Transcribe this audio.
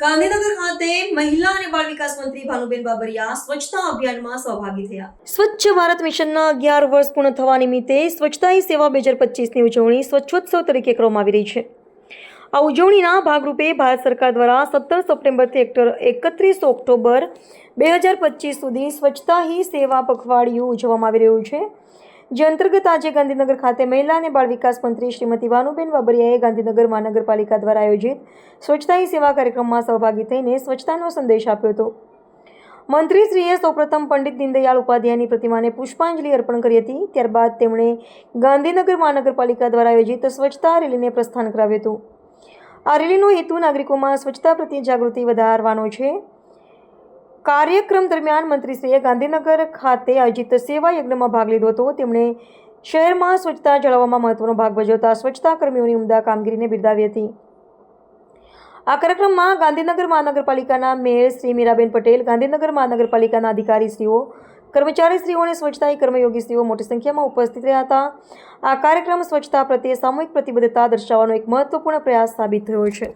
ખાતે મહિલા અને બાળ વિકાસ મંત્રી ભાનુબેન બાબરિયા સ્વચ્છતા અભિયાનમાં સહભાગી થયા. સ્વચ્છ ભારત મિશનના અગિયાર વર્ષ પૂર્ણ થવા નિમિત્તે સ્વચ્છતા હી સેવા બે હજાર પચીસની ઉજવણી સ્વચ્છોત્સવ તરીકે કરવામાં આવી રહી છે. આ ઉજવણીના ભાગરૂપે ભારત સરકાર દ્વારા સત્તર સપ્ટેમ્બરથી એક્ટર એકત્રીસ ઓક્ટોબર બે હજાર પચીસ સુધી સ્વચ્છતા હી સેવા પખવાડિયું ઉજવવામાં આવી રહ્યું છે. જે અંતર્ગત આજે ગાંધીનગર ખાતે મહિલા અને બાળ વિકાસ મંત્રી શ્રીમતી વાનુબેન બાબરિયાએ ગાંધીનગર મહાનગરપાલિકા દ્વારા આયોજિત સ્વચ્છતા હી સેવા કાર્યક્રમમાં સહભાગી થઈને સ્વચ્છતાનો સંદેશ આપ્યો હતો. મંત્રીશ્રીએ સૌપ્રથમ પંડિત દીનદયાળ ઉપાધ્યાયની પ્રતિમાને પુષ્પાંજલિ અર્પણ કરી હતી. ત્યારબાદ તેમણે ગાંધીનગર મહાનગરપાલિકા દ્વારા આયોજિત સ્વચ્છતા રેલીને પ્રસ્થાન કરાવ્યું હતું. આ રેલીનો હેતુ નાગરિકોમાં સ્વચ્છતા પ્રત્યે જાગૃતિ વધારવાનો છે. કાર્યક્રમ દરમિયાન મંત્રીશ્રીએ ગાંધીનગર ખાતે આયોજિત સેવા યજ્ઞમાં ભાગ લીધો હતો. તેમણે શહેરમાં સ્વચ્છતા જાળવવામાં મહત્વનો ભાગ ભજવતા સ્વચ્છતા કર્મીઓની ઉમદા કામગીરીને બિરદાવી હતી. આ કાર્યક્રમમાં ગાંધીનગર મહાનગરપાલિકાના મેયર શ્રી મીરાબેન પટેલ, ગાંધીનગર મહાનગરપાલિકાના અધિકારીશ્રીઓ, કર્મચારીશ્રીઓ અને સ્વચ્છતા કર્મયોગીશ્રીઓ મોટી સંખ્યામાં ઉપસ્થિત રહ્યા હતા. આ કાર્યક્રમ સ્વચ્છતા પ્રત્યે સામૂહિક પ્રતિબદ્ધતા દર્શાવવાનો એક મહત્વપૂર્ણ પ્રયાસ સાબિત થયો છે.